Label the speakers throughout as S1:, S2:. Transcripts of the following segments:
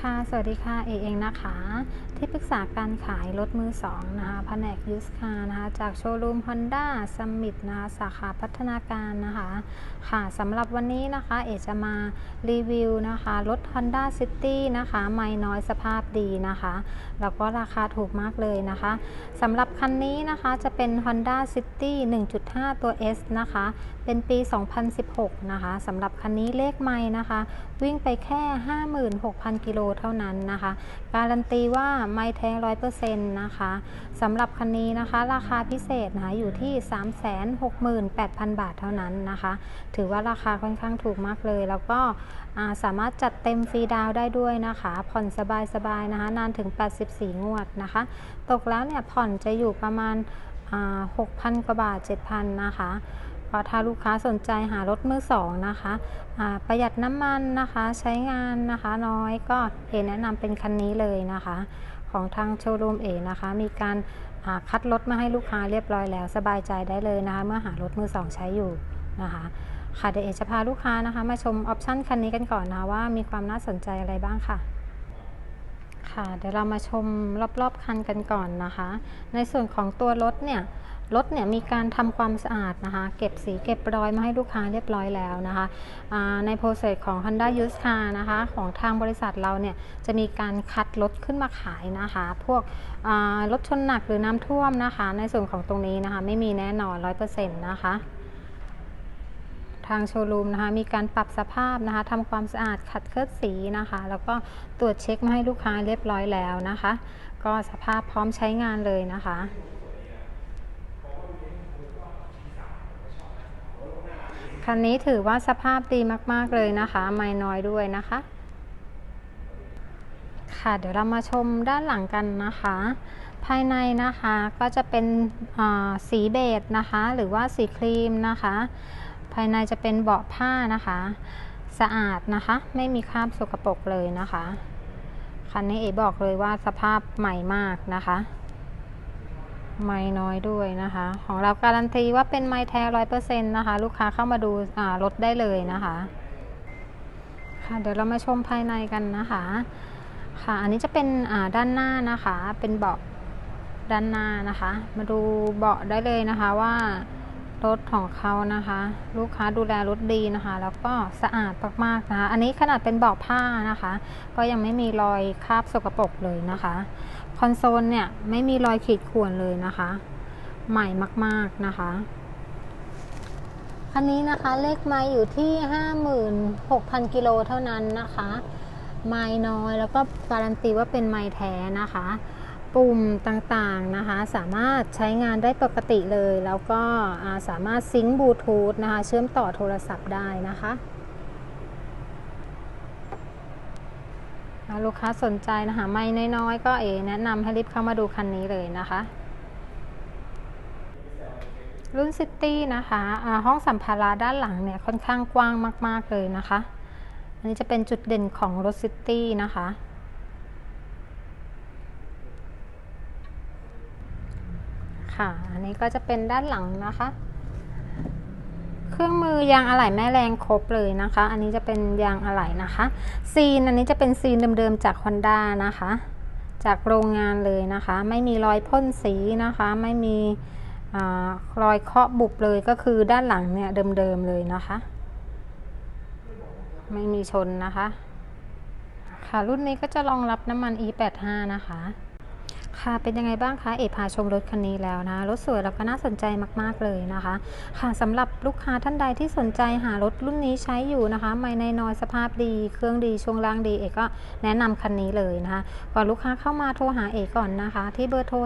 S1: ค่ะ สวัสดีค่ะ เอเองนะคะ ที่ปรึกษาการขายรถมือสองนะคะแผนกยูสคานะคะ จากโชว์รูม Honda Summit นะคะสาขาพัฒนาการนะคะ ค่ะสำหรับวันนี้นะคะ เอจะมารีวิวนะคะรถ Honda City นะคะ ไม่น้อยสภาพดีนะคะ แล้วก็ราคาถูกมากเลยนะคะสำหรับคันนี้นะคะจะเป็น Honda City 1.5 ตัว S นะคะ เป็นปี 2016 นะคะสำหรับคันนี้เลขไม่นะคะ วิ่งไปแค่ 56,000 กิโลเท่านั้นนะคะ การันตีว่าไม่แท้ร้อยเปอร์เซ็นต์นะคะสำหรับคันนี้นะคะ ราคาพิเศษนะคะอยู่ที่ 368,000 บาทเท่านั้นนะคะ ถือว่าราคาค่อนข้างถูกมากเลย แล้วก็สามารถจัดเต็มฟรีดาวได้ด้วยนะคะ ผ่อนสบายๆนะคะ นานถึง 84 งวดนะคะ ตกแล้วเนี่ยผ่อนจะอยู่ประมาณ6,000 กว่าบาท 7,000 นะคะ ก็ถ้าลูกค้าสนใจหารถมือสองนะคะประหยัดน้ำมันนะคะใช้งานนะคะน้อยก็เอแนะนำเป็นคันนี้เลยนะคะ ของทางโชว์รูมเอนะคะ มีการคัดรถมาให้ลูกค้าเรียบร้อยแล้ว สบายใจได้เลยนะคะ เมื่อหารถมือสองใช้อยู่นะคะค่ะเดี๋ยวเอจะพาลูกค้านะคะ มาชมออปชั่นคันนี้กันก่อนนะว่ามีความน่าสนใจอะไรบ้างค่ะ ค่ะเดี๋ยวเรามาชมรอบๆคันกันก่อนนะคะ ในส่วนของตัวรถเนี่ยรถเนี่ยมีการทำความสะอาดนะคะ เก็บสีเก็บรอยมาให้ลูกค้าเรียบร้อยแล้วนะคะในโปรเซสของ Honda u s e Car นะคะของทางบริษัทเราเนี่ยจะมีการคัดรถขึ้นมาขายนะคะ พวกรถชนหนักหรือน้ำท่วมนะคะ ในส่วนของตรงนี้นะคะ ไม่มีแน่นอน 100%นะคะ ทางโชว์รูมนะคะ มีการปรับสภาพนะคะทำความสะอาดขัดเคลือบสีนะคะ แล้วก็ตรวจเช็คมาให้ลูกค้าเรียบร้อยแล้วนะคะ ก็สภาพพร้อมใช้งานเลยนะคะคันนี้ถือว่าสภาพดีมาก ๆ เลยนะคะ ไม่น้อยด้วยนะคะ ค่ะเดี๋ยวเรามาชมด้านหลังกันนะคะ ภายในนะคะก็จะเป็นสีเบจนะคะ หรือว่าสีครีมนะคะ ภายในจะเป็นเบาะผ้านะคะ สะอาดนะคะ ไม่มีคราบสกปรกเลยนะคะ คันนี้เอ๋บอกเลยว่าสภาพใหม่มากนะคะ ไม่น้อยด้วยนะคะ ของเราการันตีว่าเป็นไม้แท้ร้อยเปอร์เซ็นต์นะคะ ลูกค้าเข้ามาดูรถได้เลยนะคะ ค่ะเดี๋ยวเรามาชมภายในกันนะคะ ค่ะ อันนี้จะเป็นด้านหน้านะคะ เป็นเบาะด้านหน้านะคะ มาดูเบาะได้เลยนะคะว่า รถของเขานะคะ ลูกค้าดูแลรถดีนะคะ แล้วก็สะอาดมากๆนะคะ อันนี้ขนาดเป็นเบาะผ้านะคะ ก็ยังไม่มีรอยคราบสกปรกเลยนะคะ คอนโซลเนี่ยไม่มีรอยขีดข่วนเลยนะคะ ใหม่มากๆนะคะคันนี้นะคะเลขไม้อยู่ที่ 56,000 กิโลเท่านั้นนะคะ ไม้น้อยแล้วก็การันตีว่าเป็นไม้แท้นะคะ ปุ่มต่างๆนะคะสามารถใช้งานได้ปกติเลย แล้วก็สามารถซิงค์บลูทูธนะคะเชื่อมต่อโทรศัพท์ได้นะคะลูกค้าสนใจนะคะไม่น้อยๆ ก็เอแนะนำให้รีบเข้ามาดูคันนี้เลยนะคะ รุ่นซิตี้นะคะะห้องสัมภาระด้านหลังเนี่ยค่อนข้างกว้างมาก ๆ เลยนะคะ อันนี้จะเป็นจุดเด่นของรถซิตี้นะคะ ค่ะ อันนี้ก็จะเป็นด้านหลังนะคะ เครื่องมือยางอะไหล่แม่แรงครบเลยนะคะ อันนี้จะเป็นยางอะไหล่นะคะ ซีนอันนี้จะเป็นซีนเดิมๆจาก Honda นะคะ จากโรงงานเลยนะคะ ไม่มีรอยพ่นสีนะคะ ไม่มีรอยเคาะบุบเลยก็คือด้านหลังเนี่ยเดิมๆเลยนะคะ ไม่มีชนนะคะ ค่ะรุ่นนี้ก็จะรองรับน้ำมัน E85 นะคะ ค่ะเป็นยังไงบ้างคะเอพาชมรถคันนี้แล้วนะรถสวยแล้วก็น่าสนใจมากๆเลยนะคะ ค่ะสำหรับลูกค้าท่านใดที่สนใจหารถรุ่นนี้ใช้อยู่นะคะ ไม่ในน้อยสภาพดี เครื่องดีช่วงล่างดีเอกก็แนะนำคันนี้เลยนะคะก่อนลูกค้าเข้ามาโทรหาเอก่อนนะคะ ที่เบอร์โทร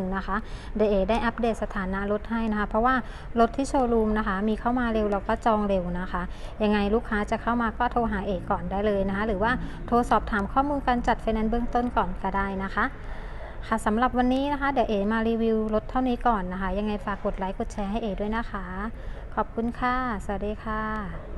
S1: 0863818421 นะคะเดเอได้อัปเดตสถานะรถให้นะคะ เพราะว่ารถที่โชว์รูมนะคะ มีเข้ามาเร็วเราก็จองเร็วนะคะยังไงลูกค้าจะเข้ามาก็โทรหาเอก่อนได้เลยนะคะ หรือว่าโทรสอบถามข้อมูลการจัดไฟแนนซ์เบื้องต้นต้นก่อนก็ได้นะคะ ค่ะสำหรับวันนี้นะคะเดี๋ยวเอมารีวิวรถเท่านี้ก่อนนะคะ ยังไงฝากกดไลค์กดแชร์ให้เอด้วยนะคะ ขอบคุณค่ะ สวัสดีค่ะ